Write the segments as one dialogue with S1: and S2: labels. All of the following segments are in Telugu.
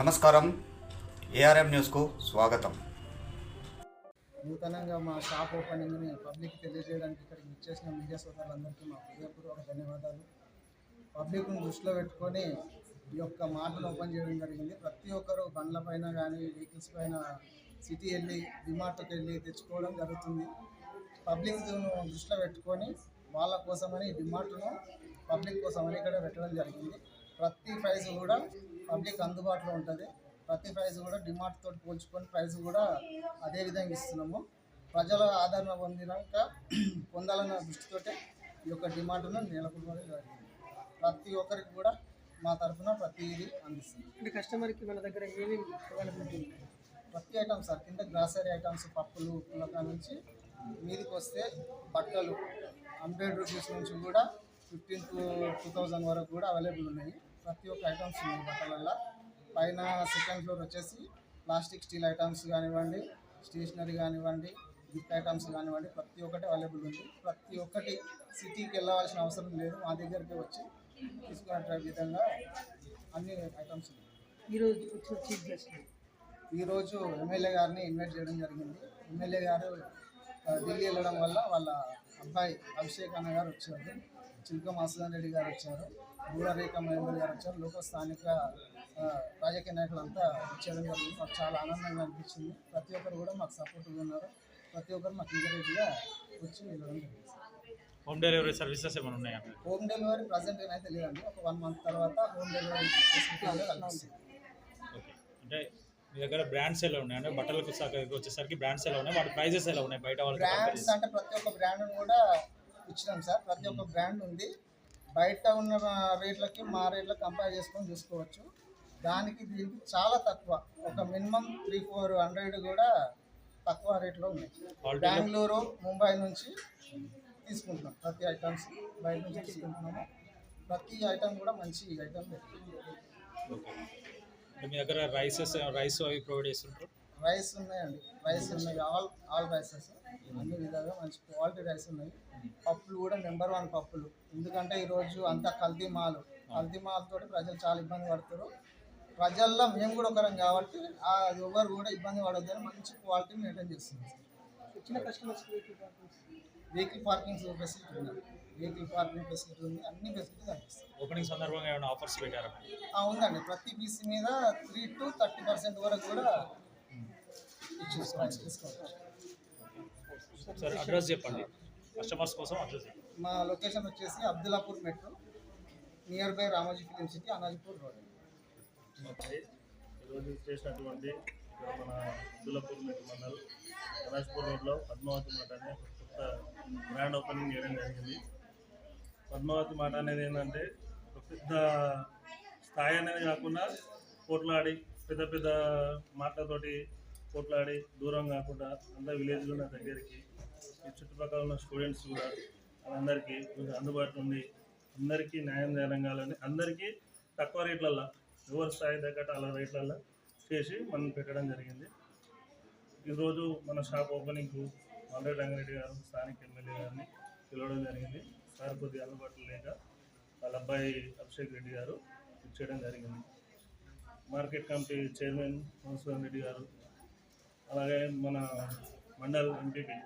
S1: నమస్కారం. ఏఆర్ఎం న్యూస్కు స్వాగతం.
S2: నూతనంగా మా షాప్ ఓపెనింగ్ని పబ్లిక్ తెలియజేయడానికి ఇక్కడికి ఇచ్చేసిన మీడియా సోదరులందరికీ మా హృదయపూర్వక ధన్యవాదాలు. పబ్లిక్ను దృష్టిలో పెట్టుకొని ఈ యొక్క మార్ట్ను ఓపెన్ చేయడం జరిగింది. ప్రతి ఒక్కరు బండ్ల పైన కానీ వెహికల్స్ పైన సిటీ వెళ్ళి డిమార్ట్కి వెళ్ళి తెచ్చుకోవడం జరుగుతుంది. పబ్లిక్ దృష్టిలో పెట్టుకొని వాళ్ళ కోసమని డిమార్ట్ను పబ్లిక్ కోసమని ఇక్కడ పెట్టడం జరిగింది. ప్రతి ప్రైస్ కూడా పబ్లిక్ అందుబాటులో ఉంటుంది. ప్రతి ప్రైస్ కూడా డిమార్ట్ తోటి పోల్చుకొని ప్రైస్ కూడా అదే విధంగా ఇస్తున్నాము. ప్రజల ఆదరణ పొందినాక పొందాలన్న దృష్టితోటే ఈ యొక్క డిమాండ్ను నెలకొల్పడం జరిగింది. ప్రతి ఒక్కరికి కూడా మా తరఫున ప్రతిదీ అందిస్తుంది
S3: అంటే కస్టమర్కి మన దగ్గర ఏమేమి అవైలబిలిటీ ఉంది
S2: ప్రతి ఐటమ్స్ సార్ కింద గ్రాసరీ ఐటమ్స్ పప్పులు పులక నుంచి మీదికి వస్తే బట్టలు హండ్రెడ్ రూపీస్ నుంచి కూడా ఫిఫ్టీన్ టు టూ థౌజండ్ వరకు కూడా అవైలబుల్ ఉన్నాయి. ప్రతి ఒక్క ఐటమ్స్ ఉన్నాయి బట్టలల్లో. పైన సెకండ్ ఫ్లోర్ వచ్చేసి ప్లాస్టిక్ స్టీల్ ఐటమ్స్ కానివ్వండి స్టేషనరీ కానివ్వండి గిఫ్ట్ ఐటమ్స్ కానివ్వండి ప్రతి ఒక్కటి అవైలబుల్ ఉంది. ప్రతి ఒక్కటి సిటీకి వెళ్ళవలసిన అవసరం లేదు. మా దగ్గరికి వచ్చి తీసుకునే విధంగా అన్ని ఐటమ్స్ ఉన్నాయి.
S3: ఈరోజు
S2: ఈరోజు ఎమ్మెల్యే గారిని ఇన్వైట్ చేయడం జరిగింది. ఎమ్మెల్యే గారు ఢిల్లీ వెళ్ళడం వల్ల వాళ్ళ అబ్బాయి అభిషేక్ అన్న గారు వచ్చారు. చిల్క మాసుదాన్ రెడ్డి గారు వచ్చారు. బూరరేఖ మహేందర్ గారు వచ్చారు. లోక స్థానిక రాజకీయ నాయకులంతా వచ్చేయడం జరిగింది. మాకు చాలా ఆనందంగా అనిపించింది. ప్రతి ఒక్కరు కూడా మాకు సపోర్ట్గా ఉన్నారు. ప్రతి ఒక్కరు మాకు ఎంకరేజ్గా వచ్చి వెళ్ళడం జరిగింది.
S4: హోమ్ డెలివరీ సర్వీసెస్ ఏమైనా ఉన్నాయా?
S2: హోమ్ డెలివరీ ప్రజెంట్ అయితే లేదండి. ఒక వన్ మంత్ తర్వాత హోమ్ డెలివరీ కల్పిస్తుంది.
S4: ఓకే అంటే మీ దగ్గర బ్రాండ్స్ ఎలా ఉన్నాయి? అంటే బట్టలకు వచ్చేసరికి బ్రాండ్స్ ఎలా ఉన్నాయి? వాటి ప్రైజెస్ ఎలా ఉన్నాయి? బయట వాళ్ళకి
S2: బ్రాండ్స్ అంటే ప్రతి ఒక్క బ్రాండ్ కూడా ఇచ్చినాం సార్. ప్రతి ఒక్క బ్రాండ్ ఉంది. బయట ఉన్న రేట్లకి మా రేట్లకి కంపేర్ చేసుకొని చూసుకోవచ్చు. దానికి దీనికి చాలా తక్కువ. ఒక మినిమం త్రీ ఫోర్ హండ్రెడ్ కూడా తక్కువ రేట్లో ఉన్నాయి. బెంగళూరు ముంబై నుంచి తీసుకుంటున్నాం. ప్రతి ఐటమ్స్ బయట నుంచి తీసుకుంటున్నాము. ప్రతి ఐటమ్ కూడా మంచి ఐటమ్
S4: మీ దగ్గర రైసెస్ రైస్ అవి ప్రొవైడ్ చేస్తుంటారు?
S2: రైస్ ఉన్నాయండి. రైస్ ఉన్నాయి. ఆల్ ఆల్ రైసెస్ అన్ని విధాలుగా మంచి క్వాలిటీ రైస్ ఉన్నాయి. పప్పులు కూడా నెంబర్ వన్ పప్పులు. ఎందుకంటే ఈరోజు అంతా కల్తీ మాలు. కల్తీ మాలతోటి ప్రజలు చాలా ఇబ్బంది పడుతారు ప్రజల్లో మేము కూడా ఒకరం కాబట్టి ఆ ఎవరు కూడా ఇబ్బంది పడొద్దని మంచి క్వాలిటీ మెయింటైన్ చేస్తుంది వెహికల్ పార్కింగ్ ఫెసిలిటీ ఉంది. వెహికల్ పార్కింగ్ ఫెసిలిటీ ఉంది. అన్ని ఫెసిలిటీస్ కనిపిస్తాయి.
S4: ఓపెనింగ్ సందర్భంగా ఏమైనా ఆఫర్స్ పెట్టారా?
S2: ఆ, ఉందండి. ప్రతి పీసీ మీద త్రీ టు థర్టీ పర్సెంట్ వరకు కూడా
S4: సార్ అడ్రస్ చెప్పండి. కస్టమర్స్ కోసం అడ్రస్
S2: మా లొకేషన్ వచ్చేసి Abdullapur metro near by Ramoji film city Anajipur road.
S5: ఈరోజు చేసినటువంటి మన అబ్దుల్లాపూర్ మెట్టు మండల్ కలాష్పూర్ రోడ్లో పద్మావతి మాట అనే కొత్త బ్రాండ్ ఓపెనింగ్ చేయడం జరిగింది. పద్మావతి మాట అనేది ఏంటంటే ఒక పెద్ద స్థాయి అనేది కాకుండా పోట్లాడి పెద్ద పెద్ద మాటలతోటి పోట్లాడి దూరం కాకుండా అందరు విలేజ్లో ఉన్న దగ్గరికి ఈ చుట్టుపక్కల ఉన్న స్టూడెంట్స్ కూడా అందరికీ కొంచెం అందుబాటులో ఉండి అందరికీ న్యాయం జరగాలని అందరికీ తక్కువ రేట్లల్లో ఎవరి స్థాయి తగ్గట్టు అలా రేట్లలో చేసి మనం పెట్టడం జరిగింది. ఈరోజు మన షాప్ ఓపెనింగ్కు ఆల్రెడీ రంగారెడ్డి గారు స్థానిక ఎమ్మెల్యే గారిని పిలవడం జరిగింది. సార్ కొద్దిగా అందుబాటులో లేక వాళ్ళ అబ్బాయి అభిషేక్ రెడ్డి గారు ఇచ్చేయడం జరిగింది. Market committee chairman Madhusudan Reddy గారు అలాగే మన మండల్ ఎంపీపీ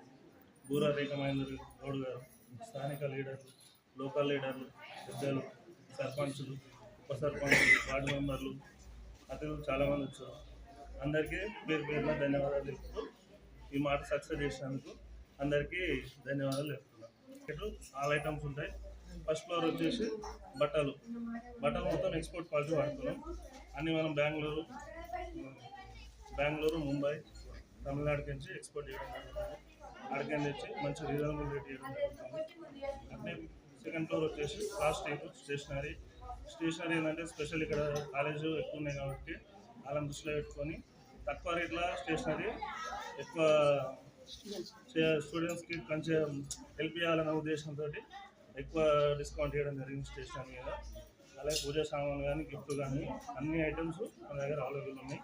S5: బూరా రేఖ మహేందర్ గౌడ్ గారు స్థానిక లీడర్లు లోకల్ లీడర్లు పెద్దలు సర్పంచులు ఉప సర్పంచులు వార్డు మెంబర్లు అతిథులు చాలామంది వచ్చారు. అందరికీ పేరు పేరున ధన్యవాదాలు తెలుపుతూ ఈ మాట సక్సెస్ చేసినందుకు అందరికీ ధన్యవాదాలు చెప్తున్నాను ఇటు ఆల్ ఐటమ్స్ ఉంటాయి. ఫస్ట్ ఫ్లోర్ వచ్చేసి బట్టలు. బట్టలు మొత్తం ఎక్స్పోర్ట్ క్వాలిటీ వాడుతున్నాం. అన్నీ మనం బెంగళూరు బెంగళూరు ముంబై తమిళనాడుకి నుంచి ఎక్స్పోర్ట్ చేయడం జరుగుతుంది. అక్కడికి తెచ్చి మంచి రీజనబుల్ రేట్ చేయడం జరుగుతుంది. అంటే సెకండ్ ఫ్లోర్ వచ్చేసి ప్లాస్టిక్ స్టేషనరీ స్టేషనరీ ఏంటంటే స్పెషల్ ఇక్కడ కాలేజ్ ఎక్కువ ఉన్నాయి కాబట్టి వాళ్ళని దృష్టిలో పెట్టుకొని తక్కువ రేట్ల స్టేషనరీ ఎక్కువ స్టూడెంట్స్కి మంచిగా హెల్ప్ చేయాలన్న ఉద్దేశంతో ఎక్కువ డిస్కౌంట్ చేయడం జరిగింది స్టేషనరీ మీద. అలాగే పూజా సామాన్లు కానీ గిఫ్ట్ కానీ అన్ని ఐటమ్స్ మన దగ్గర అవైలబుల్ ఉన్నాయి.